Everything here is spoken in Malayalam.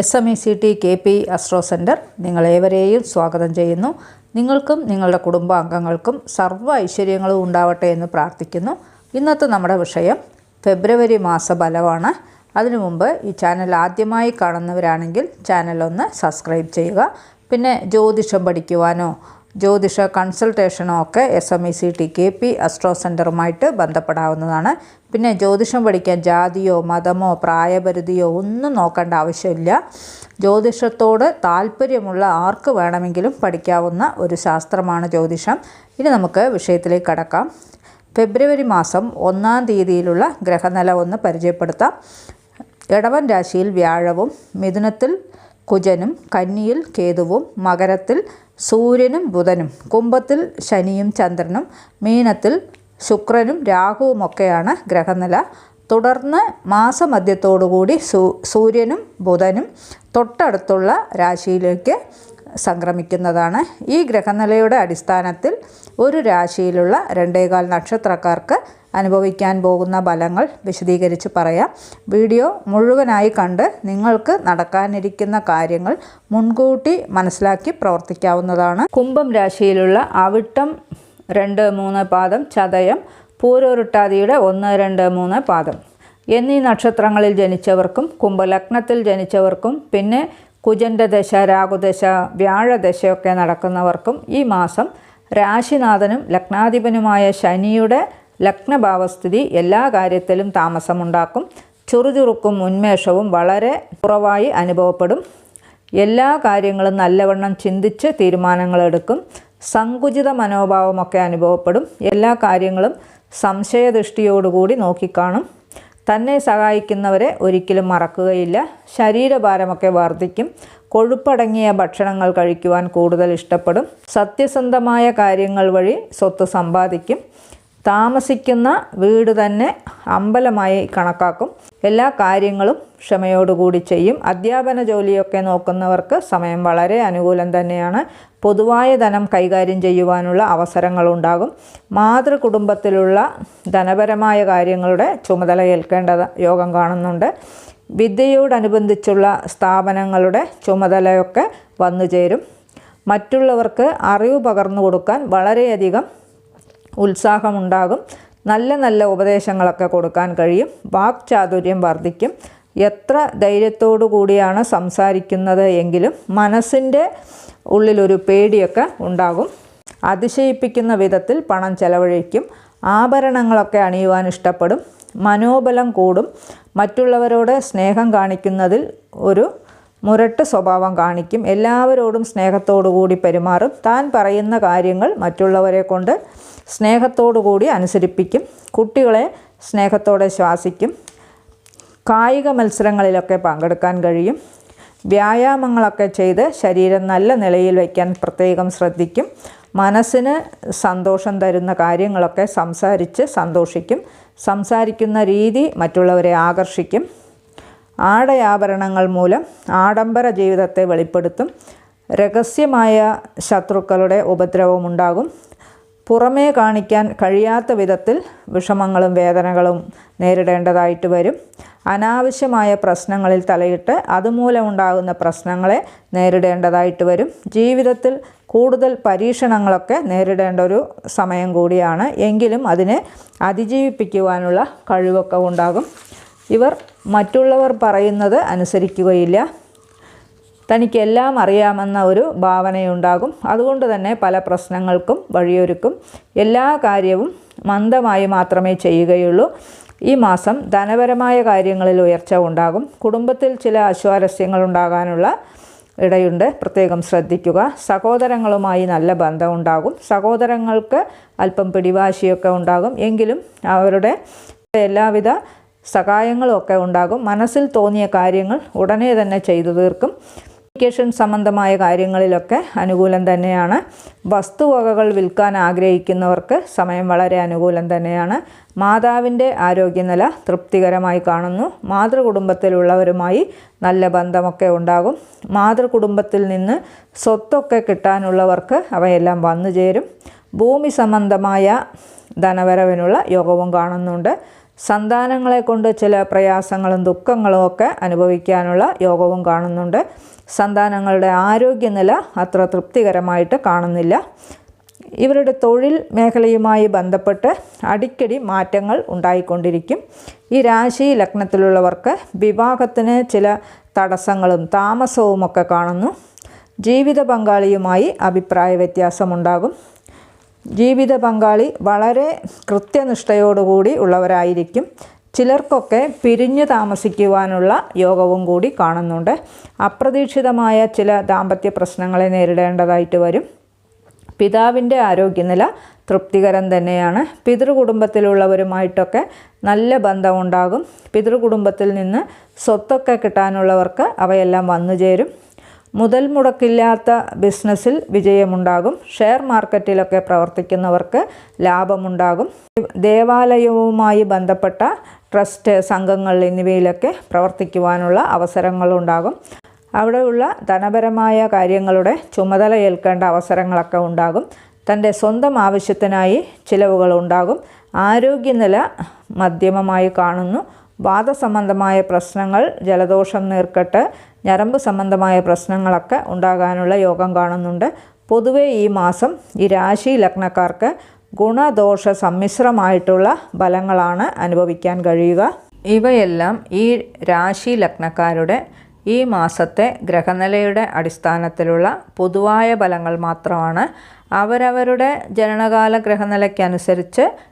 S M E C T K P astro centre നിങ്ങളേവരെയും സ്വാഗതം ചെയ്യുന്നു. നിങ്ങൾക്കും നിങ്ങളുടെ കുടുംബാംഗങ്ങൾക്കും സർവ ഐശ്വര്യങ്ങളും ഉണ്ടാവട്ടെ എന്ന് പ്രാർത്ഥിക്കുന്നു. ഇന്നത്തെ നമ്മുടെ വിഷയം ഫെബ്രുവരി മാസ ഫലമാണ്. അതിനു മുമ്പ് ഈ ചാനൽ ആദ്യമായി കാണുന്നവരാണെങ്കിൽ ചാനൽ ഒന്ന് സബ്സ്ക്രൈബ് ചെയ്യുക. പിന്നെ ജ്യോതിഷം പഠിക്കുവാനോ ജ്യോതിഷ കൺസൾട്ടേഷനോ ഒക്കെ S M E C T K P astro സെന്ററുമായിട്ട് ബന്ധപ്പെടാവുന്നതാണ്. പിന്നെ ജ്യോതിഷം പഠിക്കാൻ ജാതിയോ മതമോ പ്രായപരിധിയോ ഒന്നും നോക്കേണ്ട ആവശ്യമില്ല. ജ്യോതിഷത്തോട് താല്പര്യമുള്ള ആർക്ക് വേണമെങ്കിലും പഠിക്കാവുന്ന ഒരു ശാസ്ത്രമാണ് ജ്യോതിഷം. ഇനി നമുക്ക് വിഷയത്തിലേക്ക് കടക്കാം. ഫെബ്രുവരി മാസം ഒന്നാം തീയതിയിലുള്ള ഗ്രഹനില ഒന്ന് പരിചയപ്പെടുത്താം. ഇടവൻ രാശിയിൽ വ്യാഴവും മിഥുനത്തിൽ കുജനും കന്നിയിൽ കേതുവും മകരത്തിൽ സൂര്യനും ബുധനും കുംഭത്തിൽ ശനിയും ചന്ദ്രനും മീനത്തിൽ ശുക്രനും രാഹുവുമൊക്കെയാണ് ഗ്രഹനില. തുടർന്ന് മാസമധ്യത്തോടുകൂടി സൂ സൂര്യനും ബുധനും തൊട്ടടുത്തുള്ള രാശിയിലേക്ക് സംക്രമിക്കുന്നതാണ്. ഈ ഗ്രഹനിലയുടെ അടിസ്ഥാനത്തിൽ ഒരു രാശിയിലുള്ള രണ്ടേകാൽ നക്ഷത്രക്കാർക്ക് അനുഭവിക്കാൻ പോകുന്ന ഫലങ്ങൾ വിശദീകരിച്ച് പറയാം. വീഡിയോ മുഴുവനായി കണ്ട് നിങ്ങൾക്ക് നടക്കാനിരിക്കുന്ന കാര്യങ്ങൾ മുൻകൂട്ടി മനസ്സിലാക്കി പ്രവർത്തിക്കാവുന്നതാണ്. കുംഭം രാശിയിലുള്ള അവിട്ടം രണ്ട് മൂന്ന് പാദം ചതയം പൂരോരുട്ടാതിയുടെ ഒന്ന് രണ്ട് മൂന്ന് പാദം. എന്നീ നക്ഷത്രങ്ങളിൽ ജനിച്ചവർക്കും കുംഭലഗ്നത്തിൽ ജനിച്ചവർക്കും പിന്നെ കുജന്റെ ദശ രാഹുദശ വ്യാഴദശയൊക്കെ നടക്കുന്നവർക്കും ഈ മാസം രാശിനാഥനും ലഗ്നാധിപനുമായ ശനിയുടെ ലഗ്നഭാവസ്ഥിതി എല്ലാ കാര്യത്തിലും താമസമുണ്ടാക്കും. ചുറുചുറുക്കും ഉന്മേഷവും വളരെ കുറവായി അനുഭവപ്പെടും. എല്ലാ കാര്യങ്ങളും നല്ലവണ്ണം ചിന്തിച്ച് തീരുമാനങ്ങളെടുക്കും. സങ്കുചിത മനോഭാവമൊക്കെ അനുഭവപ്പെടും. എല്ലാ കാര്യങ്ങളും സംശയദൃഷ്ടിയോടുകൂടി നോക്കിക്കാണും. തന്നെ സഹായിക്കുന്നവരെ ഒരിക്കലും മറക്കുകയില്ല. ശരീരഭാരമൊക്കെ വർദ്ധിക്കും. കൊഴുപ്പടങ്ങിയ ഭക്ഷണങ്ങൾ കഴിക്കുവാൻ കൂടുതൽ ഇഷ്ടപ്പെടും. സത്യസന്ധമായ കാര്യങ്ങൾ വഴി സ്വത്ത് സമ്പാദിക്കും. താമസിക്കുന്ന വീട് തന്നെ അമ്പലമായി കണക്കാക്കും. എല്ലാ കാര്യങ്ങളും ക്ഷമയോടുകൂടി ചെയ്യും. അധ്യാപന ജോലിയൊക്കെ നോക്കുന്നവർക്ക് സമയം വളരെ അനുകൂലം തന്നെയാണ്. പൊതുവായ ധനം കൈകാര്യം ചെയ്യുവാനുള്ള അവസരങ്ങളുണ്ടാകും. മാതൃകുടുംബത്തിലുള്ള ധനപരമായ കാര്യങ്ങളുടെ ചുമതല ഏൽക്കേണ്ട യോഗം കാണുന്നുണ്ട്. വിദ്യയോടനുബന്ധിച്ചുള്ള സ്ഥാപനങ്ങളുടെ ചുമതലയൊക്കെ വന്നു ചേരും മറ്റുള്ളവർക്ക് അറിവ് പകർന്നു കൊടുക്കാൻ വളരെയധികം ഉത്സാഹമുണ്ടാകും. നല്ല നല്ല ഉപദേശങ്ങളൊക്കെ കൊടുക്കാൻ കഴിയും. വാക് ചാതുര്യം വർദ്ധിക്കും എത്ര ധൈര്യത്തോടു കൂടിയാണ് സംസാരിക്കുന്നത് എങ്കിലും മനസ്സിന്റെ ഉള്ളിലൊരു പേടിയൊക്കെ ഉണ്ടാകും. അതിശയിപ്പിക്കുന്ന വിധത്തിൽ പണം ചെലവഴിക്കും. ആഭരണങ്ങളൊക്കെ അണിയുവാൻ ഇഷ്ടപ്പെടും. മനോബലം കൂടും. മറ്റുള്ളവരോട് സ്നേഹം കാണിക്കുന്നതിൽ ഒരു മുരട്ട് സ്വഭാവം കാണിക്കും. എല്ലാവരോടും സ്നേഹത്തോടുകൂടി പെരുമാറും. താൻ പറയുന്ന കാര്യങ്ങൾ മറ്റുള്ളവരെ കൊണ്ട് സ്നേഹത്തോടുകൂടി അനുസരിപ്പിക്കും. കുട്ടികളെ സ്നേഹത്തോടെ ശ്വാസിക്കും. കായിക മത്സരങ്ങളിലൊക്കെ പങ്കെടുക്കാൻ കഴിയും. വ്യായാമങ്ങളൊക്കെ ചെയ്ത് ശരീരം നല്ല നിലയിൽ വയ്ക്കാൻ പ്രത്യേകം ശ്രദ്ധിക്കും. മനസ്സിന് സന്തോഷം തരുന്ന കാര്യങ്ങളൊക്കെ സംസാരിച്ച് സന്തോഷിക്കും. സംസാരിക്കുന്ന രീതി മറ്റുള്ളവരെ ആകർഷിക്കും. ആടയാഭരണങ്ങൾ മൂലം ആഡംബര ജീവിതത്തെ വെളിപ്പെടുത്തും. രഹസ്യമായ ശത്രുക്കളുടെ ഉപദ്രവമുണ്ടാകും. പുറമേ കാണിക്കാൻ കഴിയാത്ത വിധത്തിൽ വിഷമങ്ങളും വേദനകളും നേരിടേണ്ടതായിട്ട് വരും. അനാവശ്യമായ പ്രശ്നങ്ങളിൽ തലയിട്ട് അതുമൂലം ഉണ്ടാകുന്ന പ്രശ്നങ്ങളെ നേരിടേണ്ടതായിട്ട് വരും. ജീവിതത്തിൽ കൂടുതൽ പരീക്ഷണങ്ങളൊക്കെ നേരിടേണ്ട ഒരു സമയം കൂടിയാണ്. എങ്കിലും അതിനെ അതിജീവിപ്പിക്കുവാനുള്ള കഴിവൊക്കെ ഉണ്ടാകും. ഇവർ മറ്റുള്ളവർ പറയുന്നത് അനുസരിക്കുകയില്ല. തനിക്കെല്ലാം അറിയാമെന്ന ഒരു ഭാവനയുണ്ടാകും. അതുകൊണ്ട് തന്നെ പല പ്രശ്നങ്ങൾക്കും വഴിയൊരുക്കും. എല്ലാ കാര്യവും മന്ദമായി മാത്രമേ ചെയ്യുകയുള്ളൂ. ഈ മാസം ധനപരമായ കാര്യങ്ങളിൽ ഉയർച്ച ഉണ്ടാകും. കുടുംബത്തിൽ ചില അസ്വാരസ്യങ്ങൾ ഉണ്ടാകാനുള്ള ഇടയുണ്ട്. പ്രത്യേകം ശ്രദ്ധിക്കുക. സഹോദരങ്ങളുമായി നല്ല ബന്ധമുണ്ടാകും. സഹോദരങ്ങൾക്ക് അല്പം പിടിവാശിയൊക്കെ ഉണ്ടാകും. എങ്കിലും അവരുടെ എല്ലാവിധ സഹായങ്ങളും ഒക്കെ ഉണ്ടാകും. മനസ്സിൽ തോന്നിയ കാര്യങ്ങൾ ഉടനെ തന്നെ ചെയ്തു തീർക്കും. കമ്മ്യൂണിക്കേഷൻ സംബന്ധമായ കാര്യങ്ങളിലൊക്കെ അനുകൂലം തന്നെയാണ്. വസ്തുവകകൾ വിൽക്കാൻ ആഗ്രഹിക്കുന്നവർക്ക് സമയം വളരെ അനുകൂലം തന്നെയാണ്. മാതാവിന്റെ ആരോഗ്യനില തൃപ്തികരമായി കാണുന്നു. മാതൃകുടുംബത്തിലുള്ളവരുമായി നല്ല ബന്ധമൊക്കെ ഉണ്ടാകും. മാതൃകുടുംബത്തിൽ നിന്ന് സ്വത്തൊക്കെ കിട്ടാനുള്ളവർക്ക് അവയെല്ലാം വന്നു ചേരും ഭൂമി സംബന്ധമായ ധനവരവിനുള്ള യോഗവും കാണുന്നുണ്ട്. സന്താനങ്ങളെ കൊണ്ട് ചില പ്രയാസങ്ങളും ദുഃഖങ്ങളും ഒക്കെ അനുഭവിക്കാനുള്ള യോഗവും കാണുന്നുണ്ട്. സന്താനങ്ങളുടെ ആരോഗ്യനില അത്ര തൃപ്തികരമായിട്ട് കാണുന്നില്ല. ഇവരുടെ തൊഴിൽ മേഖലയുമായി ബന്ധപ്പെട്ട് അടിക്കടി മാറ്റങ്ങൾ ഉണ്ടായിക്കൊണ്ടിരിക്കും. ഈ രാശി ലഗ്നത്തിലുള്ളവർക്ക് വിവാഹത്തിന് ചില തടസ്സങ്ങളും താമസവുമൊക്കെ കാണുന്നു. ജീവിത പങ്കാളിയുമായി അഭിപ്രായ വ്യത്യാസമുണ്ടാകും. ജീവിത പങ്കാളി വളരെ കൃത്യനിഷ്ഠയോടുകൂടി ഉള്ളവരായിരിക്കും. ചിലർക്കൊക്കെ പിരിഞ്ഞു താമസിക്കുവാനുള്ള യോഗവും കൂടി കാണുന്നുണ്ട്. അപ്രതീക്ഷിതമായ ചില ദാമ്പത്യ പ്രശ്നങ്ങളെ നേരിടേണ്ടതായിട്ട് വരും. പിതാവിന്റെ ആരോഗ്യനില തൃപ്തികരം തന്നെയാണ്. പിതൃകുടുംബത്തിലുള്ളവരുമായിട്ടൊക്കെ നല്ല ബന്ധമുണ്ടാകും. പിതൃകുടുംബത്തിൽ നിന്ന് സ്വത്തൊക്കെ കിട്ടാനുള്ളവർക്ക് അവയെല്ലാം വന്നു ചേരും മുതൽ മുടക്കില്ലാത്ത ബിസിനസ്സിൽ വിജയമുണ്ടാകും. ഷെയർ മാർക്കറ്റിലൊക്കെ പ്രവർത്തിക്കുന്നവർക്ക് ലാഭമുണ്ടാകും. ദേവാലയവുമായി ബന്ധപ്പെട്ട ട്രസ്റ്റ് സംഘങ്ങൾ എന്നിവയിലൊക്കെ പ്രവർത്തിക്കുവാനുള്ള അവസരങ്ങളുണ്ടാകും. അവിടെയുള്ള ധനപരമായ കാര്യങ്ങളുടെ ചുമതല ഏൽക്കേണ്ട അവസരങ്ങളൊക്കെ ഉണ്ടാകും. തന്റെ സ്വന്തം ആവശ്യത്തിനായി ചിലവുകൾ ഉണ്ടാകും. ആരോഗ്യനില മധ്യമമായി കാണുന്നു. വാദസംബന്ധമായ പ്രശ്നങ്ങൾ ജലദോഷം നീർക്കെട്ട് ഞരമ്പ് സംബന്ധമായ പ്രശ്നങ്ങളൊക്കെ ഉണ്ടാകാനുള്ള യോഗം കാണുന്നുണ്ട്. പൊതുവേ ഈ മാസം ഈ രാശി ലഗ്നക്കാർക്ക് ഗുണദോഷ സമ്മിശ്രമായിട്ടുള്ള ഫലങ്ങളാണ് അനുഭവിക്കാൻ കഴിയുക. ഇവയെല്ലാം ഈ രാശി ലഗ്നക്കാരുടെ ഈ മാസത്തെ ഗ്രഹനിലയുടെ അടിസ്ഥാനത്തിലുള്ള പൊതുവായ ഫലങ്ങൾ മാത്രമാണ്. അവരവരുടെ ജനനകാല ഗ്രഹനിലയ്ക്കനുസരിച്ച്